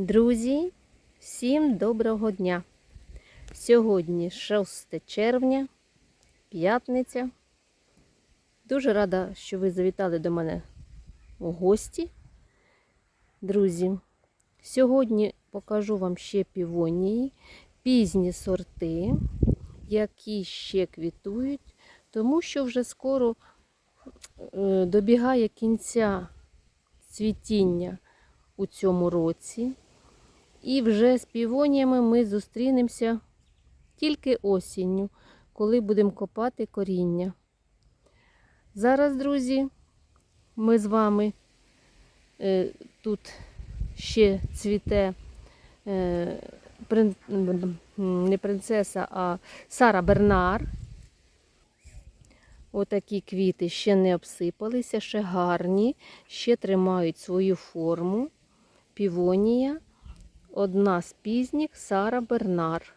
Друзі, всім доброго дня! Сьогодні 6 червня, п'ятниця. Дуже рада, що ви завітали до мене у гості. Друзі, сьогодні покажу вам ще півонії, пізні сорти, які ще квітують, тому що вже скоро е, добігає кінця цвітіння у цьому році. І вже з півоніями ми зустрінемося тільки осінню, коли будемо копати коріння. Зараз, друзі, ми з вами е, тут ще цвіте е, не принцеса, а Сара Бернар. Отакі квіти ще не обсипалися, ще гарні, ще тримають свою форму. Півонія, одна з пізніх Сара Бернар.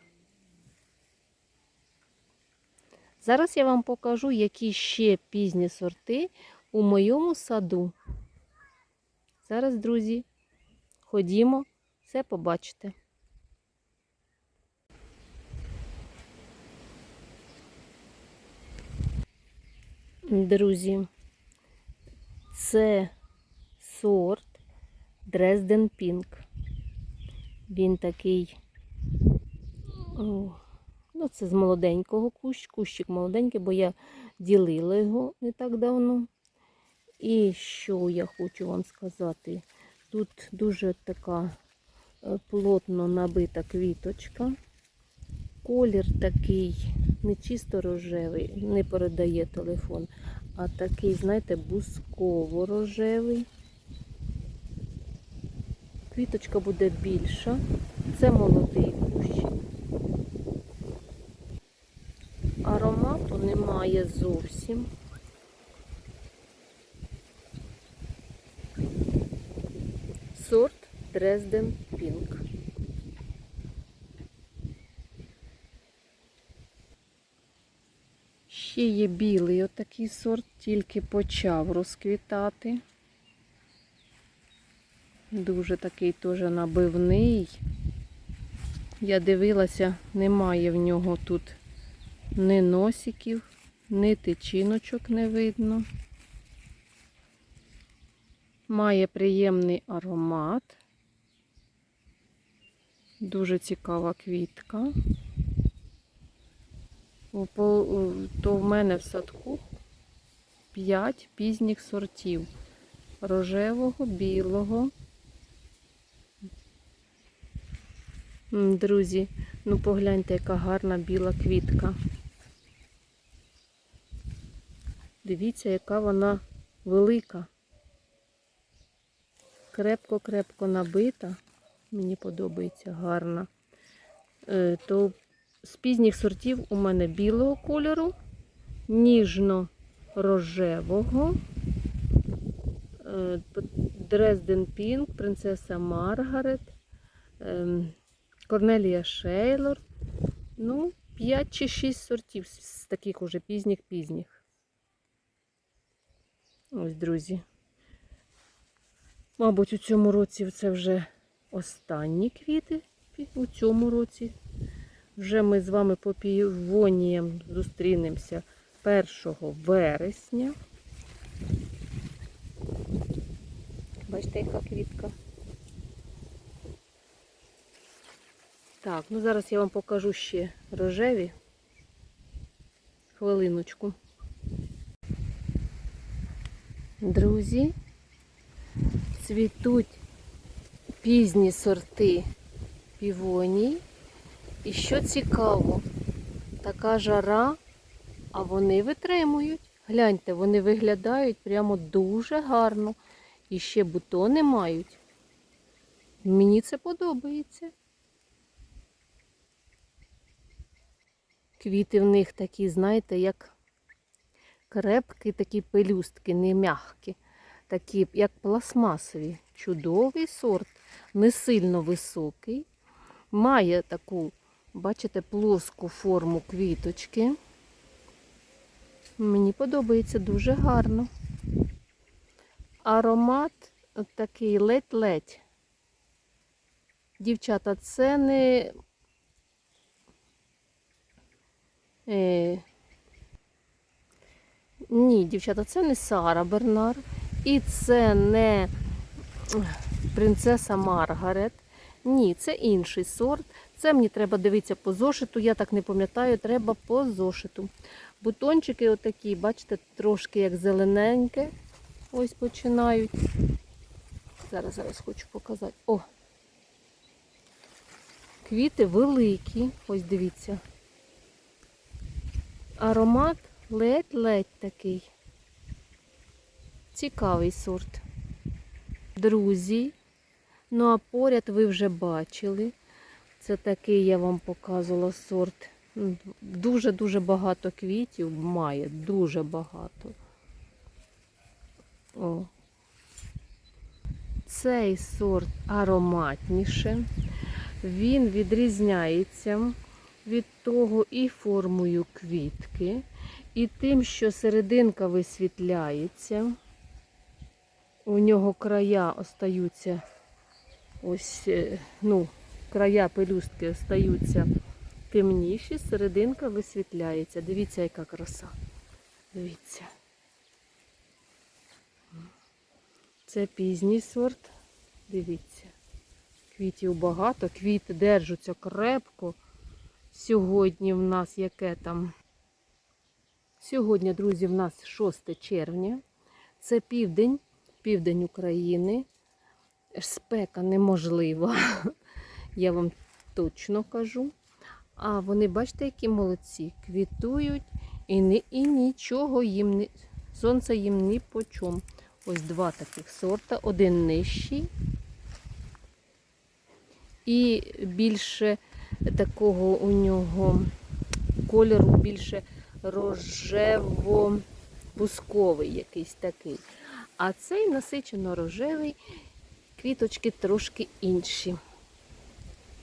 Зараз я вам покажу, які ще пізні сорти у моєму саду. Зараз, друзі, ходімо, все побачите. Друзі, це сорт Дрезден Пінк. Він такий, о, ну це з молоденького кущ, кущик молоденький, бо я ділила його не так давно. І що я хочу вам сказати? Тут дуже така е, плотно набита квіточка. Колір такий не чисто рожевий, не передає телефон, а такий, знаєте, бусково-рожевий. Квіточка буде більша. Це молодий кущ. Аромату немає зовсім. Сорт Дрезден Пінк. Ще є білий отакий сорт, тільки почав розквітати. Дуже такий теж набивний. Я дивилася, немає в нього тут ні носиків, ні тичиночок не видно. Має приємний аромат. Дуже цікава квітка. То в мене в садку 5 пізніх сортів рожевого, білого. Друзі, ну погляньте, яка гарна біла квітка. Дивіться, яка вона велика. Крепко-крепко набита. Мені подобається гарна. Е, то з пізніх сортів у мене білого кольору, ніжно-рожевого, Дрезден Пінк, принцеса Маргарет, ем, Корнелія Шейлор. Ну, 5 чи 6 сортів з таких уже пізніх-пізніх. Ось, друзі. Мабуть, у цьому році це вже останні квіти у цьому році. Вже ми з вами по півоніям зустрінемося 1 вересня. Бачите, яка квітка. Так, ну зараз я вам покажу ще рожеві. Хвилиночку. Друзі, цвітуть пізні сорти півоній. І що цікаво, така жара, а вони витримують. Гляньте, вони виглядають прямо дуже гарно. І ще бутони мають. Мені це подобається. Квіти в них такі, знаєте, як крепкі такі пелюстки, не м'які, такі, як пластмасові. Чудовий сорт, не сильно високий. Має таку, бачите, плоску форму квіточки. Мені подобається дуже гарно. Аромат такий ледь-ледь Дівчата, це не. Е... Ні, дівчата, це не Сара Бернар. І це не принцеса Маргарет. Ні, це інший сорт. Це мені треба дивитися по зошиту. Я так не пам'ятаю, треба по зошиту. Бутончики отакі, бачите, трошки як зелененьке. Ось починають. Зараз, зараз хочу показати. О! Квіти великі. Ось дивіться. Аромат ледь-ледь такий. Цікавий сорт. Друзі. Ну, а поряд ви вже бачили. Це такий я вам показувала сорт. Дуже-дуже багато квітів має, дуже багато. О. Цей сорт ароматніше. Він відрізняється від того і формою квітки, і тим, що серединка висвітляється. У нього края остаються ось, е, ну, края пелюстки остаються темніші, серединка висвітляється. Дивіться, яка краса. Дивіться. Це пізній сорт. Дивіться. Квітів багато, квіти держаться крепко. Сьогодні в нас яке там? Сьогодні, друзі, в нас 6 червня. Це південь, південь України. Спека неможлива, я вам точно кажу. А вони, бачите, які молодці, квітують і, ні, і нічого їм не. Сонце їм ні по чому. Ось два таких сорта, один нижчий. І більше такого у нього кольору, більше рожево-пусковий якийсь такий. А цей насичено рожевий, квіточки трошки інші.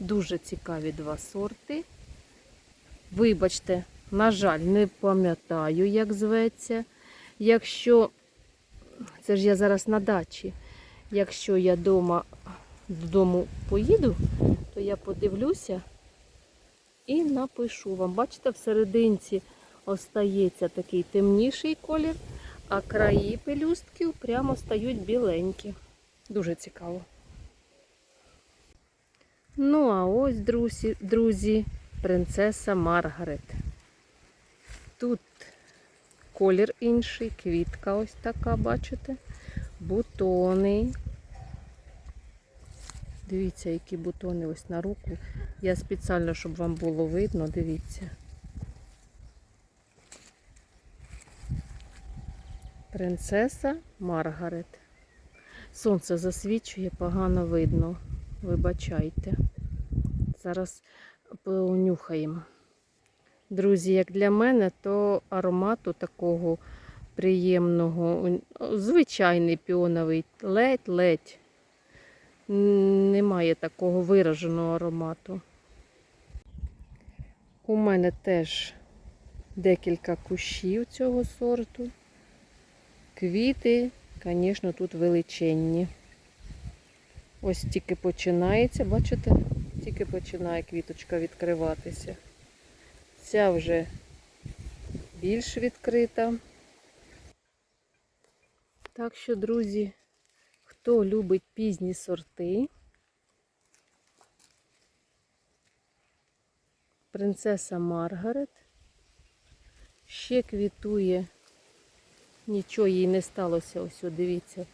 Дуже цікаві два сорти. Вибачте, на жаль, не пам'ятаю, як зветься. Якщо, це ж я зараз на дачі, якщо я дома, додому поїду, то я подивлюся і напишу вам. Бачите, в остається такий темніший колір, а краї пелюстків прямо стають біленькі. Дуже цікаво. Ну, а ось, друзі, друзі, принцеса Маргарет. Тут колір інший, квітка ось така, бачите? Бутони. Дивіться, які бутони ось на руку. Я спеціально, щоб вам було видно, дивіться. Принцеса Маргарет. Сонце засвічує, погано видно. Вибачайте. Зараз понюхаємо. Друзі, як для мене, то аромату такого приємного, звичайний піоновий, ледь-ледь. Немає такого вираженого аромату. У мене теж декілька кущів цього сорту. Квіти, звісно, тут величенні. Ось тільки починається, бачите? Тільки починає квіточка відкриватися. Ця вже більш відкрита. Так що, друзі, хто любить пізні сорти, принцеса Маргарет. Ще квітує, нічого їй не сталося, ось дивіться,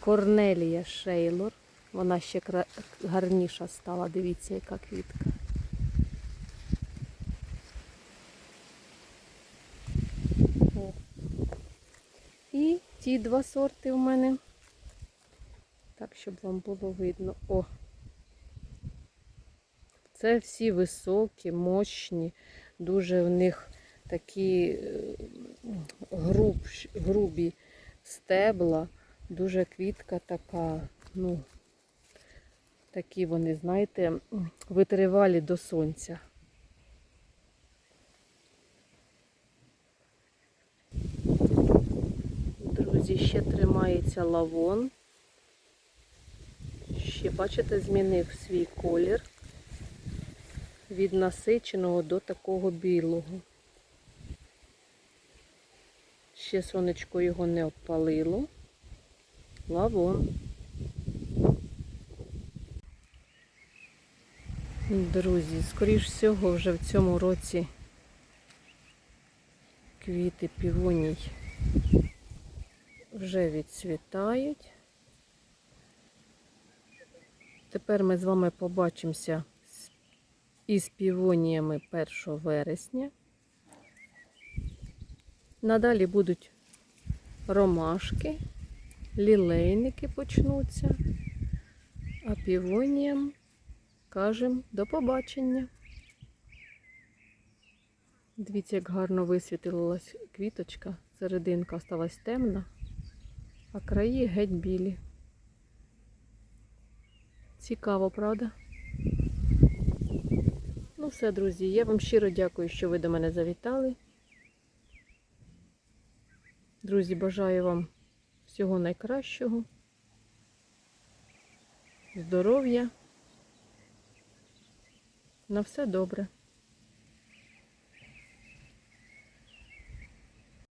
Корнелія Шейлор. Вона ще гарніша стала, дивіться, яка квітка. І ті два сорти у мене. Так, щоб вам було видно. О! Це всі високі, мощні, дуже в них такі груб, грубі стебла, дуже квітка така, ну, такі вони, знаєте, витривалі до сонця. Друзі, ще тримається лавон. Ще, бачите, змінив свій колір від насиченого до такого білого. Ще сонечко його не обпалило. Лавон. Друзі, скоріш всього, вже в цьому році квіти півоній вже відцвітають. Тепер ми з вами побачимося із півоніями 1 вересня. Надалі будуть ромашки, лілейники почнуться, а півоніям кажемо до побачення. Дивіться, як гарно висвітлилась квіточка. Серединка сталася темна, а краї геть білі. Цікаво, правда? Ну все, друзі, я вам щиро дякую, що ви до мене завітали. Друзі, бажаю вам всього найкращого, здоров'я. На все добре.